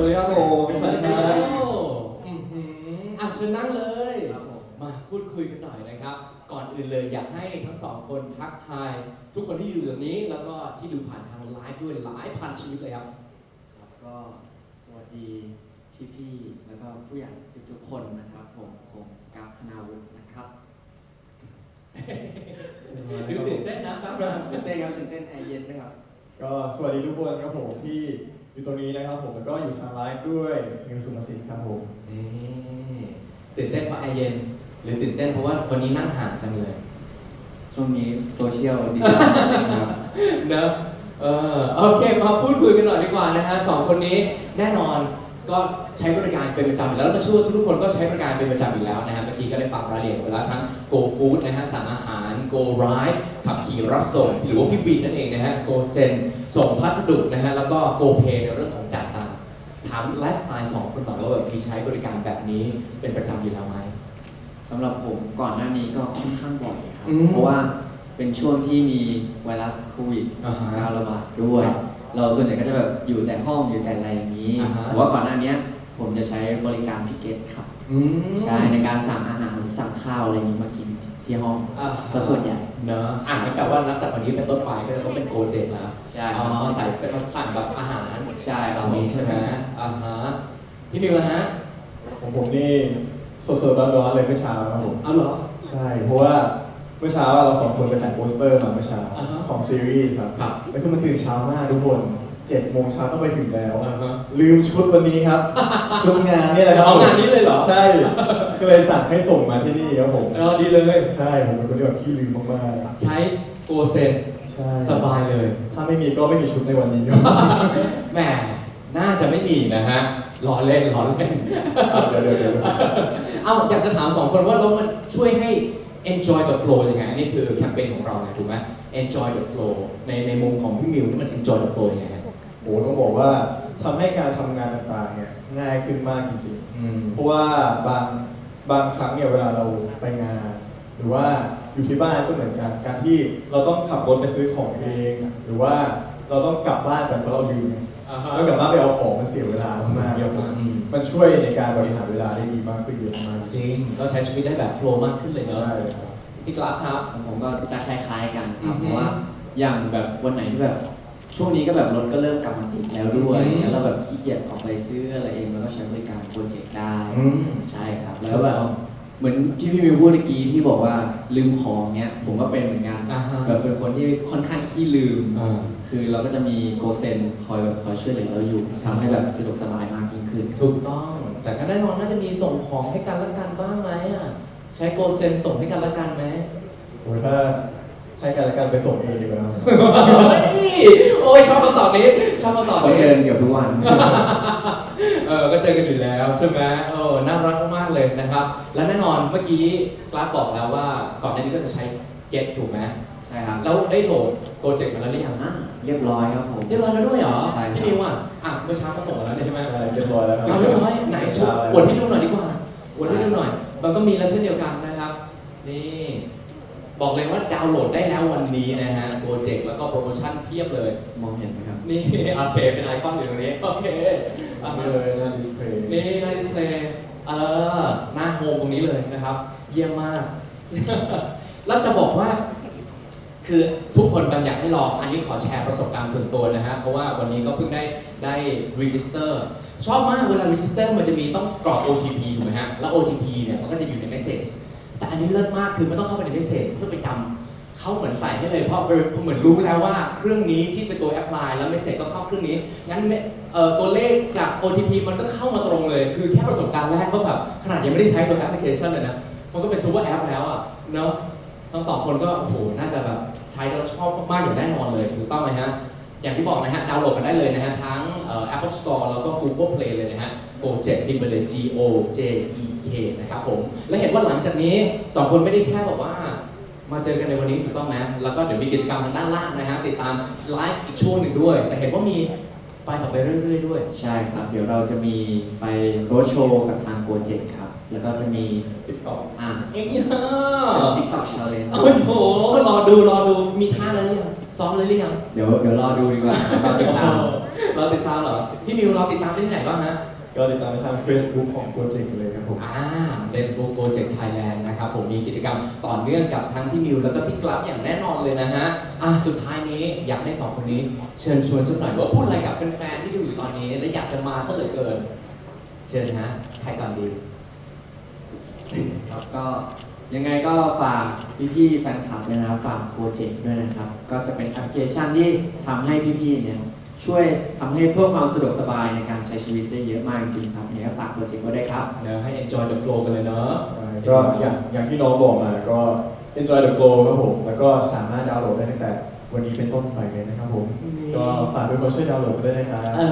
วัสดีครับผมสวัสดีครับโอ้อื้อหืออะเชิญนั่งเลย ครับผมมาพูดคุยกันหน่อยนะครับ ก่อนอื่นเลยอยากให้ทั้งสองคนทักทาย ทุกคนที่อยู่ตรงนี้แล้วก็ที่ดูผ่านทางไลฟ์ด้วยหลายพันชีวิตเลยครับ ครับก็สวัสดีพี่ๆ แล้วก็ผู้ใหญ่ทุกๆคนนะครับ ผม ผมกราฟคณาวุฒินะครับดูตื่นเต้นนะแป๊บนึงตื่นเต้นครับตื่นเต้นแอร์เย็นด้วยครับ ก็สวัสดีทุกคนครับผมที่ อยู่ตรงนี้นะครับผมแล้วก็อยู่ทางไลฟ์ด้วยมิวสุมาสินครับผมนี่ตื่นเต้นเพราะแอร์เย็น หรือตื่นเต้นเพราะว่าวันนี้นั่งห่างจังเลย ช่วงนี้โซเชียลดิสแทนครับเนอะเออโอเคมาพูดคุยกันหน่อยดีกว่านะฮะสองคนนี้แน่นอน ก็ใช้บริการเป็นประจำอยู่แล้วแล้วก็เชื่อว่าทุกๆคนก็ใช้บริการเป็นประจำอยู่แล้วนะฮะเมื่อกี้ก็ได้ฟังรายละเอียดไปแล้วทั้ง Go Food นะฮะสั่งอาหาร Go Ride ขับขี่รับส่ง หรือว่าพี่วินนั่นเองนะฮะ Go Send ส่งพัสดุนะฮะแล้วก็ Go Pay ในเรื่องของจ่ายตังค์ถามไลฟ์สไตล์สองคนก่อนว่าแบบมีใช้บริการแบบนี้เป็นประจำอยู่แล้วไหม สำหรับผมก่อนหน้านี้ก็ค่อนข้างบ่อยครับ อืมเพราะว่าเป็นช่วงที่มีไวรัสโควิดอ่าฮะการระบาดด้วย ครับ เราส่วนใหญ่ก็จะแบบอยู่แต่ห้องอยู่แต่อะไรอย่างนี้อ่าฮะ แต่ว่าก่อนหน้านี้ผมจะใช้บริการพิเกตครับอืมใช่ในการสั่งอาหารหรือสั่งข้าวอะไรอย่างนี้มากินที่ห้องอ่าซะส่วนใหญ่เนอะอะงั้นแปลว่านับจากวันนี้เป็นต้นไปก็จะต้องเป็นโกเจ็แล้วใช่อ๋คอรับใส่เป็นสั่งแบบอาหารใช่คแบรับบนี้ใช่ไหมอ่าฮะพี่มิวนะฮะของผมนี่สดๆร้อนๆเลยเมื่อเช้าครับผมเอาเหรอ ใช่ เพราะว่า เมื่อเช้าเราสองคนไปถ่ายโปสเตอร์มาเมื่อเช้าอ่าฮะของซีรีส์ครับครับแล้วคือมันตื่นเช้ามากทุกคนเจ็ดโมงเช้าต้องไปถึงแล้ว อ่าฮะลืมชุดวันนี้ครับ ชุดงานนี่แหละครับเอางานนี้เลยเหรอ ใช่ ก็เลยสั่งให้ส่งมาที่นี่ครับผม เออดีเลย ใช่ผมเป็นคนที่แบบขี้ลืมมากใช้โกเซนๆใช่สบายเลย ถ้าไม่มีก็ไม่มีชุดในวันนี้ครับ แหมน่าจะไม่มีนะฮะล้อเล่นล้อเล่น เดี๋ยวเดี๋ยวเดี๋ยว เอ้าอยากจะถามสองคนว่าแล้วมันช่วยให้ enjoy the flow ยังไงอันนี่คือแคมเปญของเราไงถูกไหม enjoy the flow ในในมุมของพี่มิวนี่มัน enjoy the flow ยังไงฮะโอ้ต้องบอกว่าทำให้การทำงานต่างๆเนี่ยง่ายขึ้นมากจริงอืม ๆ เพราะว่าบางบางครั้งเนี่ยเวลาเราไปงาน หรือว่าอยู่ที่บ้านก็เหมือนกันการที่เราต้องขับรถไปซื้อของเอง หรือว่าเราต้องกลับบ้านแบบเพราะเราลืมไงอ่าฮะ แล้วกลับบ้านไปเอาของมันเสียเวลามากๆเยอะมากอืมมันช่วยในการบริหารเวลาได้ดีมากขึ้นเยอะมากจริงก็ใช้ชีวิตได้แบบโฟล์มากขึ้นเลยเนอะใช่ครับพี่กราฟครับของผมก็จะคล้ายๆกันคอืรัอบฮึเพราะว่าอย่างแบบวันไหนที่แบบช่วงนี้ก็แบบรถก็เริ่มกลับมาติดแล้วด้วยอืมแล้วเราแบบขี้เกียจออกไปซื้ออะไรเองแล้วก็ใช้บริการโปรเจกต์ได้อืมใช่ครับแล้วแบบ เหมือนที่พี่มิวพูดเมื่อกี้ที่บอกว่าลืมของเนี้ยผมก็เป็นเหมือนกันอ่าฮะ แบบเป็นคนที่ค่อนข้างขี้ลืม อ่า คือเราก็จะมีโกเซนคอยแบบคอยช่วยเหลือเราอยู่ทำให้แบบสะดวกสบายมากยิ่งขึ้น ถูกต้อง แต่ก็แน่นอนน่าจะมีส่งของให้กันและกันบ้างไหมอะ ใช้โกเซนส่งให้กันและกันไหมโอ้ยถ้าให้กันและกันไปส่งเองดีกว่าครับ เฮ้ยโอ้ยชอบคำตอบนี้ ชอบคำตอบก็นี้ เจอกันเกือบทุกวัน เออก็เจอกันอยู่แล้วใช่ไหมเออน่ารักมากๆเลยนะครับ และแน่นอนเมื่อกี้กราฟบอกแล้วว่าก่อนหน้านี้ก็จะใช้ Get ถูกไหมใช่ครับ แล้วได้โหลดโปรเจกต์มาแล้วหรือยังอ่าเรียบร้อยครับผม เรียบร้อยแล้วด้วยเหรอใช่ครับ พี่นิวอะอะเมื่อเช้าก็ส่งมาแล้วเนี่ยใช่ไหมใช่เรียบร้อยแล้วครับเอาเรียบร้อยไหนช่วยเช้าแล้วอวดให้ดูหน่อยดีกว่าอวดให้ดูหน่อยมันก็มีแล้วเช่นเดียวกันนะครับ นี่ บอกเลยว่าดาวน์โหลดได้แล้ววันนี้นะฮะโปรเจกต์แล้วก็โปรโมชั่นเพียบเลย มองเห็นไหมครับ นี่โอเคเป็นไอคอนอยู่ตรงนี้โอเคอะนี่เลยหน้าดิสเพลย์นี่หน้าดิสเพลย์เออหน้าโฮมตรงนี้เลยนะครับ เยี่ยมมาก แล้วจะบอกว่า คือทุกคนบางอยากให้ลองอันนี้ขอแชร์ประสบการณ์ส่วนตัวนะฮะ เพราะว่าวันนี้ก็เพิ่งได้ได้ register ชอบมากเวลา register มันจะมีต้องกรอก OTP ถูกไหมฮะ แล้ว OTP เนี่ยมันก็จะอยู่ใน message แต่อันนี้เลิศมากคือไม่ต้องเข้าไปใน message เพื่อไปจำเขาเหมือนใส่ให้เลยเพราะเหมือนรู้แล้วว่าเครื่องนี้ที่เป็นตัว apply แล้ว message ก็เข้าเครื่องนี้งั้นเอ่อตัวเลขจาก OTP มันก็เข้ามาตรงเลย คือแค่ประสบการณ์แรกก็แบบขนาดยังไม่ได้ใช้ตัวแอปพลิเคชันเลยนะมันก็เป็นซูเปอร์แอปแล้วอะเนอะทั้งสองคนก็โอ้โหน่าจะแบบใช้แล้วชอบมากๆอย่างแน่นอนเลยถูกต้องไหมฮะ อย่างที่บอกนะฮะดาวน์โหลดกันได้เลยนะฮะ ทั้งเอ่อ Apple Store แล้วก็ Google Play เลยนะฮะ Go Jet พิมพ์ไปเลย G O J E K นะครับผม และเห็นว่าหลังจากนี้สองคนไม่ได้แค่แบบว่า มาเจอกันในวันนี้ถูกต้องไหมแล้วก็เดี๋ยวมีกิจกรรมทางด้านล่างนะฮะ ติดตามไลฟ์อีกช่วงหนึ่งด้วย แต่เห็นว่ามีไปต่อไปเรื่อย ๆ ด้วย ใช่ครับ เดี๋ยวเราจะมีไปโรดโชว์กับทางโปรเจกต์ครับ แล้วก็จะมีติ๊กต็อกอ่าเอ้ยเป็น TikTok Challenge โอ้โหรอดูรอดูมีท่าแล้วหรือยัง ซ้อมเลยหรือยังเดี๋ยวเดี๋ยวรอดูดีกว่าครับรอติดตามเราติดตามเหรอ พี่มิวเราติดตามได้ที่ไหนบ้างฮะ ก็ติดตามไปทาง Facebook ของโปรเจกต์เลยครับผม อ่า Facebook Project Thailand นะครับผมมีกิจกรรมต่อเนื่องกับทั้งพี่มิวแล้วก็พี่กลับอย่างแน่นอนเลยนะฮะ อะสุดท้ายนี้อยากให้สองคนนี้เชิญชวนสักหน่อยว่าพูดอะไรกับแฟนๆที่ดูอยู่ตอนนี้และอยากจะมาซะเหลือเกิน เชิญฮะใครก่อนดี ครับก็ ยังไงก็ฝากพี่ๆแฟนคลับเนี่ยนะครับฝากโปรเจกต์ด้วยนะครับ ก็จะเป็นแอปพลิเคชันที่ทำให้พี่ๆเนี่ยช่วยทำให้เพิ่มความสะดวกสบายในการใช้ชีวิตได้เยอะมากจริงๆครับยังไงก็ฝากโปรเจกต์ไว้ด้วยครับ เดี๋ยวให้ enjoy the flow กันเลยเนาะใช่ก็อย่างอย่างที่น้องบอกมาก็ enjoy the flow ครับผม แล้วก็สามารถดาวน์โหลดได้ตั้งแต่วันนี้เป็นต้นไปเลยนะครับผม นี่ ก็ฝากทุกคนช่วยดาวน์โหลดกันด้วยนะครับ เอ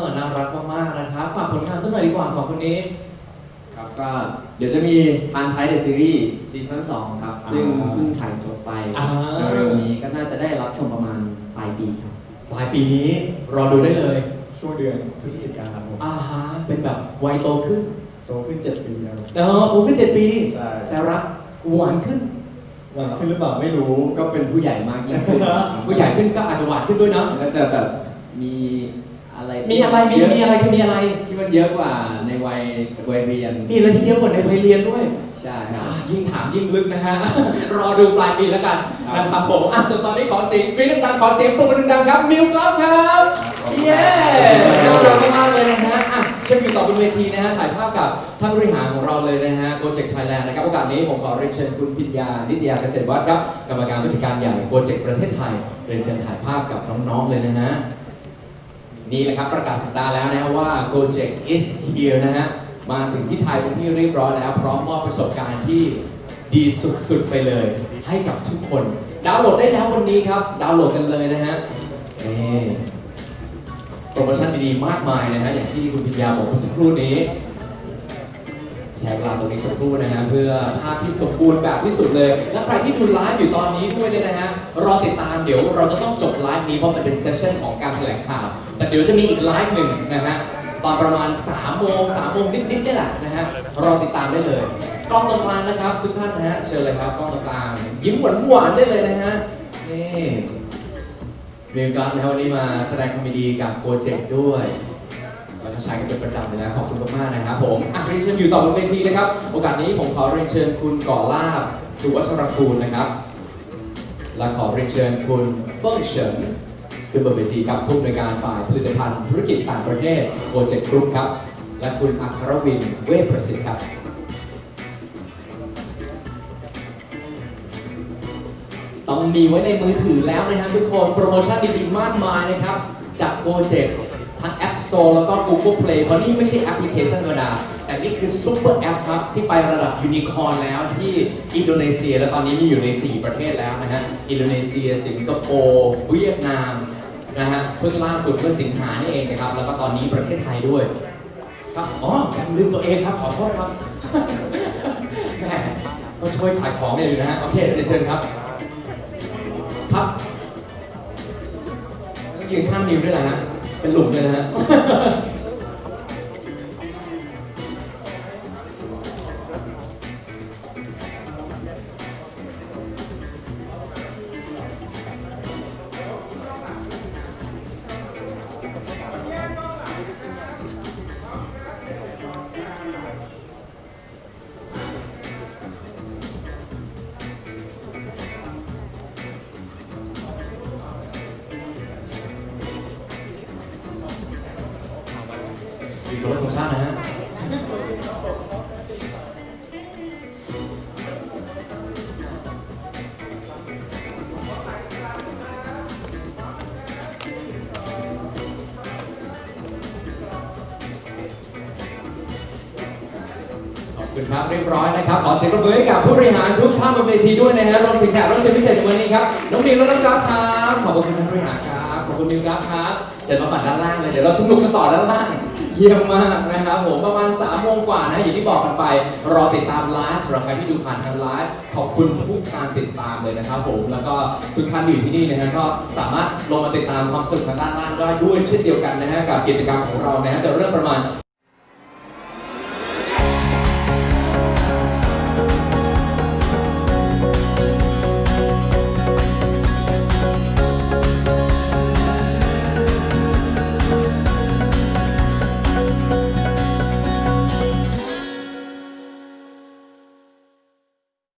อ น่ารักมากๆนะครับ ฝากผลงานสักหน่อยดีกว่าสองคนนี้ครับ ก็เดี๋ยวจะมีทานไทยเดอะซีรีส์ซีซั่น2ครับ ซึ่งอ่าเพิ่งถ่ายจบไปอ่า เร็วๆนี้ก็น่าจะได้รับชมประมาณปลายปีครับ ปลายปีนี้รอดูได้เลยช่วงเดือนพฤศจิกาครับผมอ่าฮะเป็นแบบวัยโตขึ้นโตขึ้น 7 ปีแล้วเออโตขึ้น 7 ปี ใช่แต่รักหวานขึ้น หวังขึ้นหรือเปล่าไม่รู้ ก็เป็นผู้ใหญ่มากยิ่งขึ้นผู้ใหญ่ขึ้นก็อาจจะหวานขึ้นด้วยเนาะก็จะแบบมี อะไรที่มีอะไรมีเยมีอะไรคือมีอะไร ที่มันเยอะกว่าในวัยวัยเรียนมีอะไรที่เยอะกว่าในวัยเรียนด้วยใช่คอ่ารับยิ่งถามยิ่งลึกนะฮะ รอดูปลายปีแล้วกันครับ นะครับผมอะส่วนตอนนี้ขอเสียงกรี๊ดดังๆขอเสียงปรบมือดังๆครับมิวกลับครับ เย้น่ารักมากเลยนะฮะอะเชิญอยู่ต่อบนเวทีนะฮะ ถ่ายภาพกับท่านบริหารของเราเลยนะฮะโปรเจกต์ไทยแลนด์นะครับ โอกาสนี้ผมขอเรียนเชิญคุณพิญญา นิตยาเกษตรวัฒน์ครับ กรรมการผู้จัดการใหญ่โปรเจกต์ประเทศไทย เรียนเชิญถ่ายภาพกับน้องๆเลยนะฮะ นี่แหละครับประกาศสัปดาห์แล้วนะฮะว่า Gojek is here นะฮะ มาถึงที่ไทยเป็นที่เรียบร้อยแล้ว พร้อมมอบประสบการณ์ที่ดีสุดๆไปเลย ให้กับทุกคน ดาวน์โหลดได้แล้ววันนี้ครับ ดาวน์โหลดกันเลยนะฮะโปรโมชั่นดีๆมากมายนะฮะ อย่างที่คุณพิญญาบอกเมื่อสักครู่นี้ ใช้เวลาตรงนี้สักครู่นะฮะเพื่อภาพที่สมบูรณ์แบบที่สุดเลย และใครที่ดูไลฟ์อยู่ตอนนี้ด้วยเนี่ยนะฮะรอติดตามเดี๋ยวเราจะต้องจบไลฟ์นี้เพราะมันเป็นเซสชั่นของการแถลงข่าว แต่เดี๋ยวจะมีอีกไลฟ์หนึ่งนะฮะตอนประมาณ3โมง3โมงนิดๆนี่แหละนะฮะรอติดตามได้เลยกล้องตรงกลางนะครับ ทุกท่านนะฮะเชิญเลยครับกล้องตรงกลางยิ้มหวานๆได้เลยนะฮะนี่มีกราฟนะฮะวันนี้มาแสดงความดีกับโปรเจกต์ด้วย เราใช้กันเป็นประจำเลยนะขอบคุณมากๆนะครับผมอะเรียนเชิญอยู่ต่อบนเวทีนะครับ โอกาสนี้ผมขอเรียนเชิญคุณก่อลาบสุวัชรคูณนะครับ และขอเรียนเชิญคุณเฟิงเฉินขึ้นบนเวทีครับผู้อำนวยการฝ่ายผลิตภัณฑ์ธุรกิจต่างประเทศโปรเจกต์กรุ๊ปครับ และคุณอัครวินเวชประสิทธิ์ครับต้องมีไว้ในมือถือแล้วนะครับทุกคนโปรโมชั่นดีๆมากมายนะครับ จากโปรเจกต์ Store แล้วก็ Google Play เพราะนี่ไม่ใช่แอปพลิเคชันธรรมดา แต่นี่คือซูเปอร์แอปครับ ที่ไประดับยูนิคอร์นแล้วที่อินโดนีเซีย และตอนนี้มีอยู่ใน 4 ประเทศแล้วนะฮะ อินโดนีเซีย สิงคโปร์เวียดนามนะฮะ เพิ่งล่าสุดเมื่อสิงหานี่เองนะครับ แล้วก็ตอนนี้ประเทศไทยด้วยครับอ๋อผมลืมตัวเองครับ ขอโทษครับแหมก็ช่วยขายของเนี่ยอยู่นะฮะ โอเคเรียนเชิญครับ ครับแล้วก็ยืนข้างนิวด้วยแหละฮะ เป็นหลุมเลยนะฮะ อยู่กับรถธงชาตินะฮะขอบคุณครับเรียบร้อยนะครับ ขอเสียงปรบมือให้กับผู้บริหารทุกท่านบนเวทีด้วยนะฮะรวมถึงแขกรับเชิญพิเศษวันนี้ครับ น้องมิวและน้องกราฟครับ ขอบคุณท่านผู้บริหารครับ ขอบคุณมิวกราฟครับ เชิญมาปัดด้านล่างเลย เดี๋ยวเราสนุกกันต่อด้านล่าง เยี่ยมมากนะครับผมประมาณ3โมงกว่านะ อย่างที่บอกกันไป รอติดตามไลฟ์สำหรับใครที่ดูผ่านทางไลฟ์ขอบคุณทุกการติดตามเลยนะครับผม แล้วก็ทุกท่านอยู่ที่นี่นะฮะก็สามารถลงมาติดตามความสนุกทางด้านล่างได้ด้วยเช่นเดียวกันนะฮะกับกิจกรรมของเรานะฮะจะเริ่มประมาณ